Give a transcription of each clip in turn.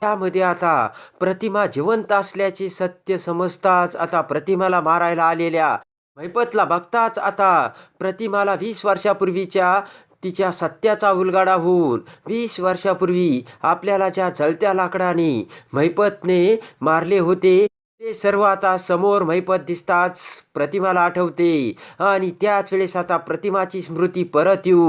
त्यामध्ये आता प्रतिमा जिवंत असल्याचे सत्य समजताच आता प्रतिमाला मारायला आलेल्या मैपतला बघताच आता प्रतिमाला वीस वर्षापूर्वीच्या तिच्या सत्याचा उलगाडा होऊन वीस वर्षापूर्वी आपल्याला ज्या जळत्या लाकडाने मैपतने मारले होते ते सर्व आता समोर मैपत दिसताच प्रतिमाला आठवते. आणि त्याच वेळेस आता प्रतिमाची स्मृती परत येऊ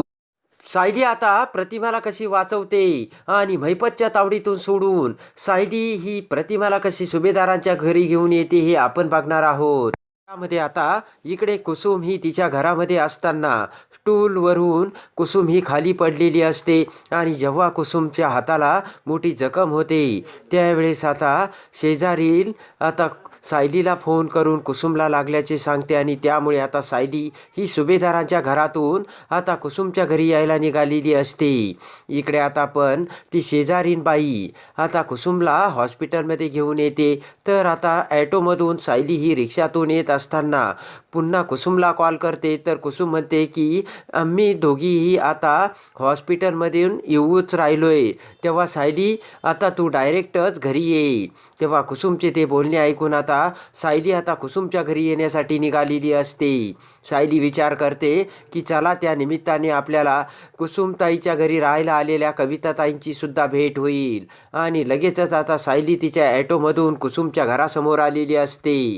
सायली आता प्रतिमाला कशी वाचवते आणि मैपतच्या तावडीतून सोडून सायली ही प्रतिमाला कशी सुभेदारांच्या घरी घेऊन येते हे आपण बघणार आहोत. त्यामध्ये आता इकडे कुसुम ही तिच्या घरामध्ये असताना स्टूलवरून कुसुम ही खाली पडलेली असते आणि जेव्हा कुसुमच्या हाताला मोठी जखम होते त्यावेळेस आता शेजारील आता सायलीला फोन करून कुसुमला लागल्याचे सांगते आणि त्यामुळे आता सायली ही सुभेदारांच्या घरातून आता कुसुमच्या घरी यायला निघालेली असते. इकडे आता पण ती शेजारीन बाई आता कुसुमला हॉस्पिटलमध्ये घेऊन येते. तर आता ॲटोमधून सायली ही रिक्षातून येत असताना पुन्हा कुसुमला कॉल करते. तर कुसुम म्हणते की आम्ही दोघीही आता हॉस्पिटलमधून येऊच राहिलो आहे तेव्हा सायली आता तू डायरेक्टच घरी ये. तेव्हा कुसुमचे ते बोलणे ऐकून आता सायली आता कुसुमच्या घरी येण्यासाठी निघालेली असते. सायली विचार करते की चला त्या निमित्ताने आपल्याला कुसुमताईच्या घरी राहायला आलेल्या कविताताईंची सुद्धा भेट होईल. आणि लगेचच आता सायली तिच्या ॲटोमधून कुसुमच्या घरासमोर आलेली असते.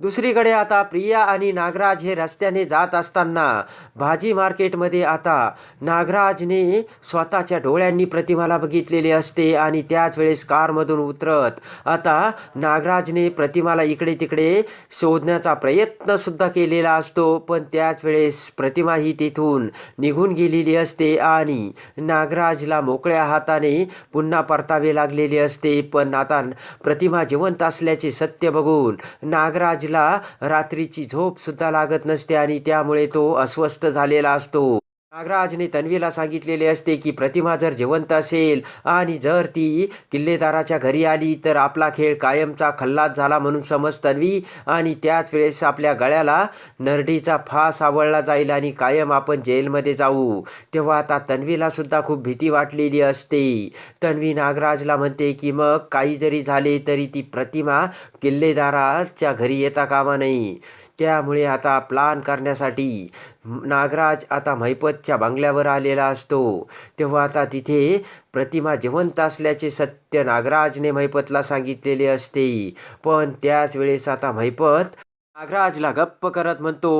दुसरीकडे आता प्रिया आणि नागराज हे रस्त्याने जात असताना भाजी मार्केटमध्ये आता नागराजने स्वतःच्या डोळ्यांनी प्रतिमाला बघितलेले असते आणि त्याच वेळेस कारमधून उतरत आता नागराजने प्रतिमाला इकडे तिकडे शोधण्याचा प्रयत्न प्रयत्नसुद्धा केलेला असतो पण त्याच वेळेस प्रतिमा ही तिथून निघून गेलेली असते आणि नागराजला मोकळ्या हाताने पुन्हा परतावे लागलेले असते. पण आता प्रतिमा जिवंत असल्याचे सत्य बघून नागराजला रात्रीची झोपसुद्धा लागत नसते आणि त्यामुळे तो अस्वस्थ झालेला असतो. नागराजने तन्वीला सांगितलेले असते की प्रतिमा जर जिवंत असेल आणि जर ती किल्लेदाराच्या घरी आली तर आपला खेळ कायमचा खल्लास झाला म्हणून समज तन्वी. आणि त्याच वेळेस आपल्या गळ्याला नरडीचा फास आवळला जाईल आणि कायम आपण जेलमध्ये जाऊ. तेव्हा आता तन्वीला सुद्धा खूप भीती वाटलेली असते. तन्वी नागराजला म्हणते की मग काही जरी झाले तरी ती प्रतिमा किल्लेदाराच्या घरी येता कामा नये. त्यामुळे आता प्लान करण्यासाठी नागराज आता मैपतच्या बंगल्यावर आलेला असतो. तेव्हा आता तिथे प्रतिमा जिवंत असल्याचे सत्य नागराजने मैपतला सांगितलेले असते. पण त्याच वेळेस आता मैपत नागराजला गप्प करत म्हणतो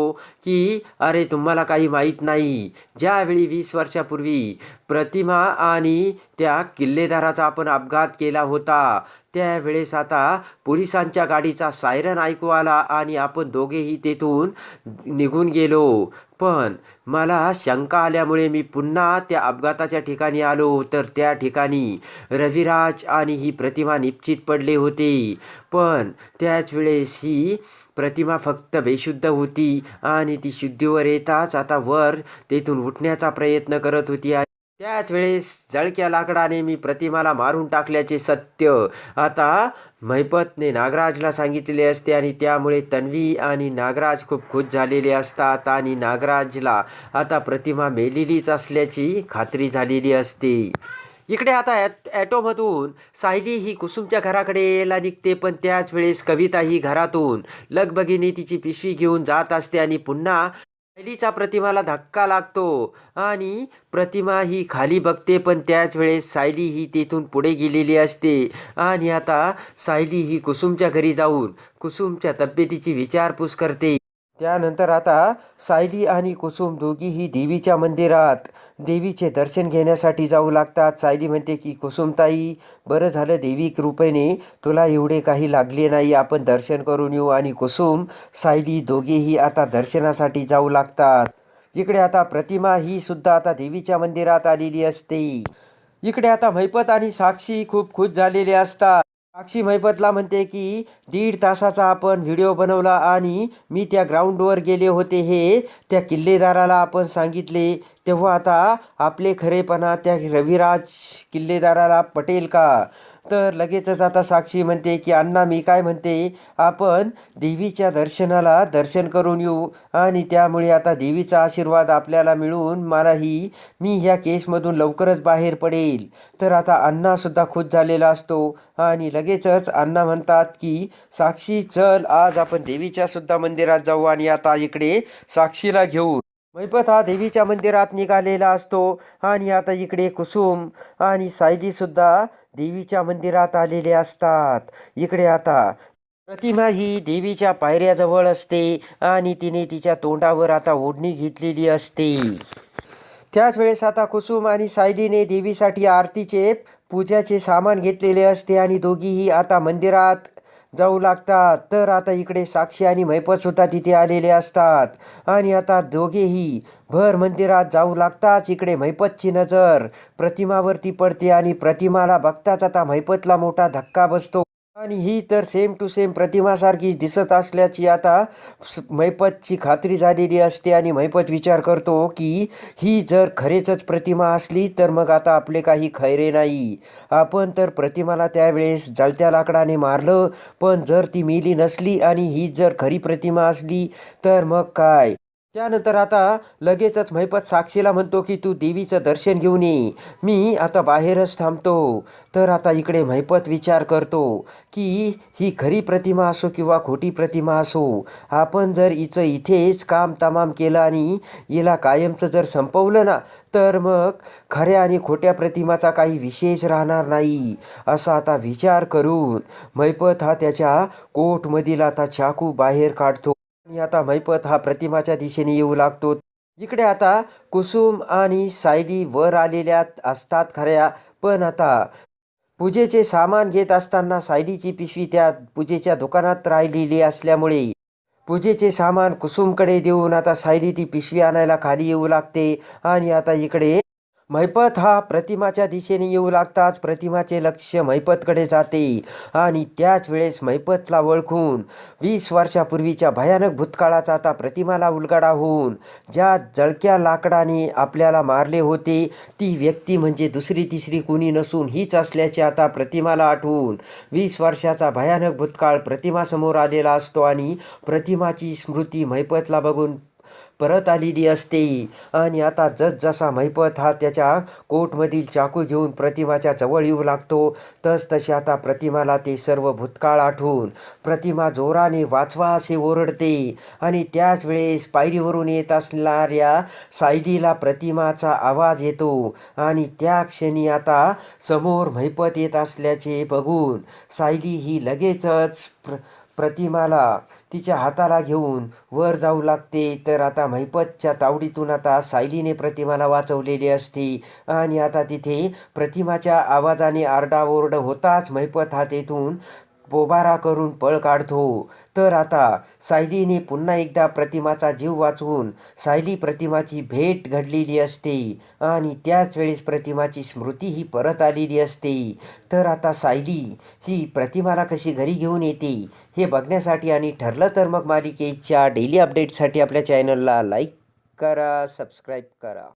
की अरे तुम्हाला काही माहीत नाही. ज्यावेळी वीस वर्षापूर्वी प्रतिमा आणि त्या किल्लेदाराचा आपण अपघात केला होता त्यावेळेस आता पोलिसांच्या गाडीचा सायरन ऐकू आला आणि आपण दोघेही तेथून निघून गेलो. पण मला शंका आल्यामुळे मी पुन्हा त्या अपघाताच्या ठिकाणी आलो. तर त्या ठिकाणी रविराज आणि ही प्रतिमा निश्चित पडले होते. पण त्याच वेळेस ही प्रतिमा फक्त बेशुद्ध होती आणि ती शुद्धीवर येताच आता वर तेथून उठण्याचा प्रयत्न करत होती. आणि त्याच वेळेस जळक्या लाकडाने मी प्रतिमाला मारून टाकल्याचे सत्य. आता मैपतने नागराजला सांगितलेले असते आणि त्यामुळे तन्वी आणि नागराज खूप खुश झालेले असतात आणि नागराजला आता प्रतिमा मेलेलीच असल्याची खात्री झालेली असते. इकडे आता ॲट ॲटोमधून सायली ही कुसुमच्या घराकडे यायला निघते पण त्याच वेळेस कविता ही घरातून लगबगीने तिची पिशवी घेऊन जात असते आणि पुन्हा शैलीचा प्रतिमाला धक्का लागतो. आणि प्रतिमा ही खाली बघते पण त्याच वेळेस सायली ही तेथून पुढे गेलेली असते. आणि आता सायली ही कुसुमच्या घरी जाऊन कुसुमच्या तब्येतीची विचारपूस करते. त्यानंतर आता सायली आणि कुसुम दोघीही देवीच्या मंदिरात देवीचे दर्शन घेण्यासाठी जाऊ लागतात. सायली म्हणते की कुसुमताई बरं झालं देवी कृपेने तुला एवढे काही लागले नाही. आपण दर्शन करून येऊ. आणि कुसुम सायली दोघेही आता दर्शनासाठी जाऊ लागतात. इकडे आता प्रतिमा ही सुद्धा आता देवीच्या मंदिरात आलेली असते. इकडे आता मैपत आणि साक्षी खूप खुश झालेले असतात. साक्षी मैपतला म्हणते की दीड तासाचा आपण व्हिडिओ बनवला आणि मी त्या ग्राउंडवर गेले होते हे त्या किल्लेदाराला आपण सांगितले तेव्हा आता आपले खरेपणा त्या रविराज किल्लेदाराला पटेल का? तर लगेचच आता साक्षी म्हणते की अण्णा मी काय म्हणते? आपण देवीच्या दर्शनाला दर्शन करून येऊ आणि त्यामुळे आता देवीचा आशीर्वाद आपल्याला मिळून मलाही मी ह्या केसमधून लवकरच बाहेर पडेल. तर आता अण्णासुद्धा खुश झालेला असतो आणि लगेचच अण्णा म्हणतात की साक्षी चल आज आपण देवीच्या सुद्धा मंदिरात जाऊ आणि आता इकडे साक्षीला घेऊन मैपत हा देवीच्या मंदिरात निघालेला असतो आणि आता इकडे कुसुम आणि सायली सुद्धा देवीच्या मंदिरात आलेले असतात. इकडे आता प्रतिमा ही देवीच्या पायऱ्याजवळ असते आणि तिने तिच्या तोंडावर आता ओढणी घेतलेली असते. त्याच वेळेस आता कुसुम आणि सायलीने देवीसाठी आरतीचे पूजाचे सामान घेतलेले असते आणि दोघीही आता मंदिरात जाऊ लागतात. तर आता इकडे साक्षी आणि मैपत सुद्धा तिथे आलेले असतात. आणि आता दोघेही भर मंदिरात जाऊ लागताच इकडे मैपतची नजर. प्रतिमावरती पडते आणि प्रतिमाला बघताच आता मैपतला मोठा धक्का बसतो. आणि ही तर सेम टू सेम प्रतिमासारखी दिसत असल्याची आता मैपतची खात्री झालेली असते आणि मैपत विचार करतो की ही जर खरेचच प्रतिमा असली तर मग आता आपले काही खैरे नाही. आपण तर प्रतिमाला त्यावेळेस जळत्या लाकडाने मारलं पण जर ती मेली नसली आणि ही जर खरी प्रतिमा असली तर मग काय? त्यानंतर आता लगेचच महिपत साक्षीला म्हणतो की तू देवीचं दर्शन घेऊन ये. मी आता बाहेरच थांबतो. तर आता इकडे महिपत विचार करतो की ही खरी प्रतिमा असो किंवा खोटी प्रतिमा असो आपण जर हिचं इथेच काम तमाम केलं आणि हिला कायमचं जर संपवलं ना तर मग खऱ्या आणि खोट्या प्रतिमाचा काही विशेष राहणार नाही. असा आता विचार करून महिपत हा त्याच्या कोटमधील आता चाकू बाहेर काढतो. आणि आता मैपत हा प्रतिमाच्या दिशेने येऊ लागतो. इकडे आता कुसुम आणि सायली वर आलेल्या असतात खऱ्या पण आता पूजेचे सामान घेत असताना सायलीची पिशवी त्या पूजेच्या दुकानात राहिलेली असल्यामुळे पूजेचे सामान कुसुमकडे देऊन आता सायली ती पिशवी आणायला खाली येऊ लागते आणि आता इकडे मैपत हा प्रतिमाच्या दिशेने येऊ लागताच प्रतिमाचे लक्ष मैपतकडे जाते. आणि त्याच वेळेस मैपतला ओळखून वीस वर्षापूर्वीच्या भयानक भूतकाळाचा आता प्रतिमाला उलगडा होऊन ज्या जळक्या लाकडाने आपल्याला मारले होते ती व्यक्ती म्हणजे दुसरी तिसरी कुणी नसून हीच असल्याचे आता प्रतिमाला आठवून वीस वर्षाचा भयानक भूतकाळ प्रतिमासमोर आलेला असतो आणि प्रतिमाची स्मृती मैपतला बघून परत आलेली असते. आणि आता जसजसा मैपत हा त्याच्या कोटमधील चाकू घेऊन प्रतिमाच्या जवळ येऊ लागतो तस तसे आता प्रतिमाला ते सर्व भूतकाळ आठवून प्रतिमा जोराने वाचवा असे ओरडते. आणि त्याच वेळेस पायरीवरून येत असणाऱ्या सायलीला प्रतिमाचा आवाज येतो. आणि त्या क्षणी आता समोर मैपत येत असल्याचे बघून सायली ही लगेचच प्र प्रतिमाला तिच्या हाताला घेऊन वर जाऊ लागते. तर आता मैपतच्या तावडीतून आता सायलीने प्रतिमाला वाचवलेली असते. आणि आता तिथे प्रतिमाच्या आवाजाने आरडाओरड होताच महिपत हा तेथून पोबारा करून पळ काढतो. तर आता सायलीने पुन्हा एकदा प्रतिमाचा जीव वाचवून सायली प्रतिमाची भेट घडलेली असते आणि त्याच वेळेस प्रतिमाची स्मृती ही परत आलेली असते. तर आता सायली ही प्रतिमाला कशी घरी घेऊन येते हे बघण्यासाठी आणि ठरलं तर मग मालिकेच्या डेली अपडेटसाठी आपल्या चॅनलला लाईक करा सबस्क्राईब करा.